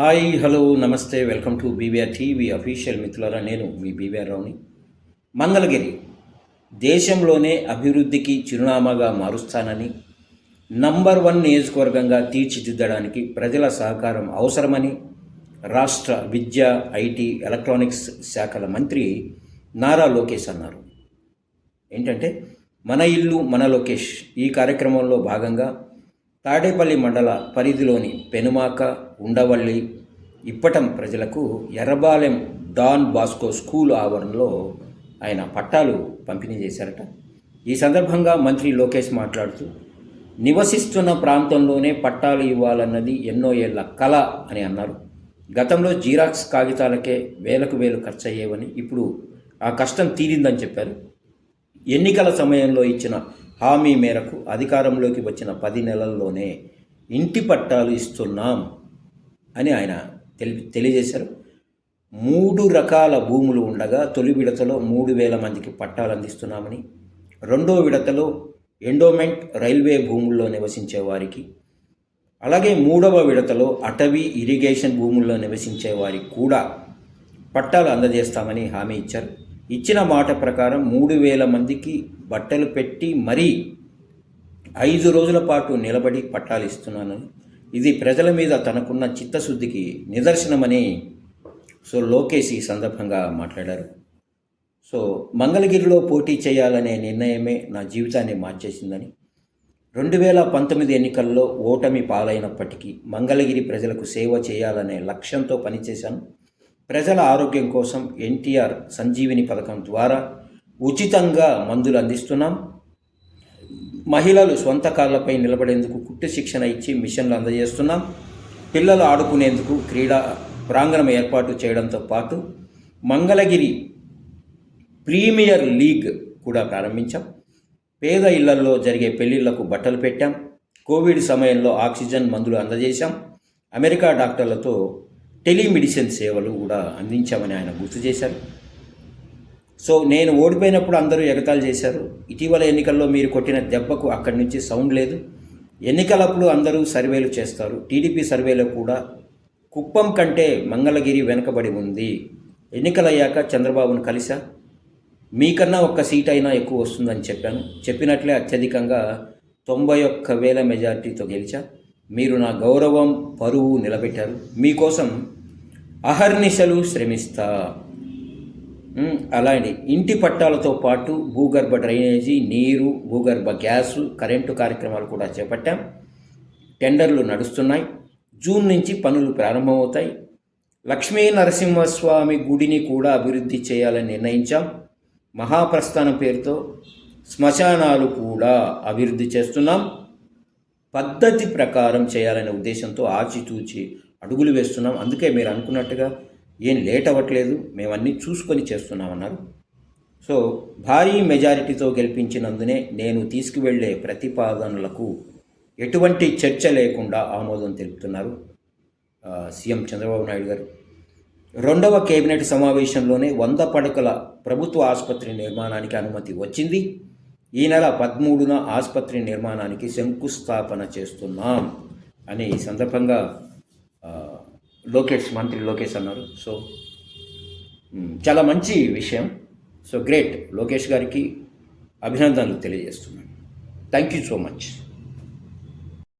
Hi hello నమస్తే welcome to BVR TV official మిత్రులారా నేను మీ బీవీఆర్ రావుని. మంగళగిరి దేశంలోనే అభివృద్ధికి చిరునామాగా మారుస్తానని నంబర్ వన్ నియోజకవర్గంగా తీర్చిదిద్దడానికి ప్రజల సహకారం అవసరమని రాష్ట్ర విద్య ఐటీ ఎలక్ట్రానిక్స్ శాఖల మంత్రి నారా లోకేష్ అన్నారు. ఏంటంటే మన ఇల్లు మన లోకేష్ ఈ కార్యక్రమంలో భాగంగా తాడేపల్లి మండల పరిధిలోని పెనుమాక ఉండవల్లి ఇప్పటం ప్రజలకు ఎర్రబాలెం డాన్ బాస్కో స్కూల్ ఆవరణలో ఆయన పట్టాలు పంపిణీ చేశారట. ఈ సందర్భంగా మంత్రి లోకేష్ మాట్లాడుతూ నివసిస్తున్న ప్రాంతంలోనే పట్టాలు ఇవ్వాలన్నది ఎన్నో ఏళ్ళ కళ అని అన్నారు. గతంలో జీరాక్స్ కాగితాలకే వేలకు వేలు ఖర్చు అయ్యేవని ఇప్పుడు ఆ కష్టం తీరిందని చెప్పారు. ఎన్నికల సమయంలో ఇచ్చిన హామీ మేరకు అధికారంలోకి వచ్చిన పది నెలల్లోనే ఇంటి పట్టాలు ఇస్తున్నాం అని ఆయన తెలి తెలియజేశారు. మూడు రకాల భూములు ఉండగా తొలి విడతలో మూడు వేల మందికి పట్టాలు అందిస్తున్నామని రెండో విడతలో ఎండోమెంట్ రైల్వే భూముల్లో నివసించే వారికి అలాగే మూడవ విడతలో అటవీ ఇరిగేషన్ భూముల్లో నివసించే వారికి కూడా పట్టాలు అందజేస్తామని హామీ ఇచ్చారు. ఇచ్చిన మాట ప్రకారం మూడు వేల మందికి బట్టలు పెట్టి మరీ ఐదు రోజుల పాటు నిలబడి పట్టాలు ఇస్తున్నాను. ఇది ప్రజల మీద తనకున్న చిత్తశుద్ధికి నిదర్శనమని సో లోకేష్ ఈ సందర్భంగా మాట్లాడారు. సో మంగళగిరిలో పోటీ చేయాలనే నిర్ణయమే నా జీవితాన్ని మార్చేసిందని. రెండు వేల పంతొమ్మిది ఎన్నికల్లో ఓటమి పాలైనప్పటికీ మంగళగిరి ప్రజలకు సేవ చేయాలనే లక్ష్యంతో పనిచేశాను. ప్రజల ఆరోగ్యం కోసం ఎన్టీఆర్ సంజీవిని పథకం ద్వారా ఉచితంగా మందులు అందిస్తున్నాం. మహిళలు సొంత కాళ్ళపై నిలబడేందుకు కుట్టు శిక్షణ ఇచ్చి మిషన్లు అందజేస్తున్నాం. పిల్లలు ఆడుకునేందుకు క్రీడా ప్రాంగణం ఏర్పాటు చేయడంతో పాటు మంగళగిరి ప్రీమియర్ లీగ్ కూడా ప్రారంభించాం. పేద ఇళ్ళల్లో జరిగే పెళ్ళిళ్ళకు బట్టలు పెట్టాం. కోవిడ్ సమయంలో ఆక్సిజన్ మందులు అందజేశాం. అమెరికా డాక్టర్లతో టెలిమెడిసిన్ సేవలు కూడా అందించామని ఆయన గుర్తు చేశారు. సో నేను ఓడిపోయినప్పుడు అందరూ ఎగతాళి చేశారు. ఇటీవల ఎన్నికల్లో మీరు కొట్టిన దెబ్బకు అక్కడి నుంచి సౌండ్ లేదు. ఎన్నికలప్పుడు అందరూ సర్వేలు చేస్తారు. టీడీపీ సర్వేలో కూడా కుప్పం కంటే మంగళగిరి వెనుకబడి ఉంది. ఎన్నికలయ్యాక చంద్రబాబును కలిసా మీకన్నా ఒక్క సీట్ అయినా ఎక్కువ వస్తుందని చెప్పాను. చెప్పినట్లే అత్యధికంగా తొంభై ఒక్క వేల మెజార్టీతో గెలిచా. మీరు నా గౌరవం పరువు నిలబెట్టారు. మీకోసం అహర్నిశలు శ్రమిస్తా. అలాంటి ఇంటి పట్టాలతో పాటు భూగర్భ డ్రైనేజీ నీరు భూగర్భ గ్యాసు కరెంటు కార్యక్రమాలు కూడా చేపట్టాం. టెండర్లు నడుస్తున్నాయి. జూన్ నుంచి పనులు ప్రారంభమవుతాయి. లక్ష్మీ నరసింహస్వామి గుడిని కూడా అభివృద్ధి చేయాలని నిర్ణయించాం. మహాప్రస్థానం పేరుతో శ్మశానాలు కూడా అభివృద్ధి చేస్తున్నాం. పద్ధతి ప్రకారం చేయాలనే ఉద్దేశంతో ఆచితూచి అడుగులు వేస్తున్నాం. అందుకే మీరు అనుకున్నట్టుగా ఏం లేట్ అవ్వట్లేదు మేమన్నీ చూసుకొని చేస్తున్నామన్నారు. సో భారీ మెజారిటీతో గెలిపించినందునే నేను తీసుకువెళ్ళే ప్రతిపాదనలకు ఎటువంటి చర్చ లేకుండా ఆమోదం తెలుపుతున్నారు సీఎం చంద్రబాబు నాయుడు గారు. రెండవ కేబినెట్ సమావేశంలోనే వంద పడకల ప్రభుత్వ ఆసుపత్రి నిర్మాణానికి అనుమతి వచ్చింది. ఈ నెల పదమూడున ఆసుపత్రి నిర్మాణానికి శంకుస్థాపన చేస్తున్నాం అని ఈ సందర్భంగా లోకేష్ మంత్రి లోకేష్ అన్నారు. సో చాలా మంచి విషయం. So great. లోకేష్ గారికి అభినందనలు తెలియజేస్తున్నాను. Thank you so much.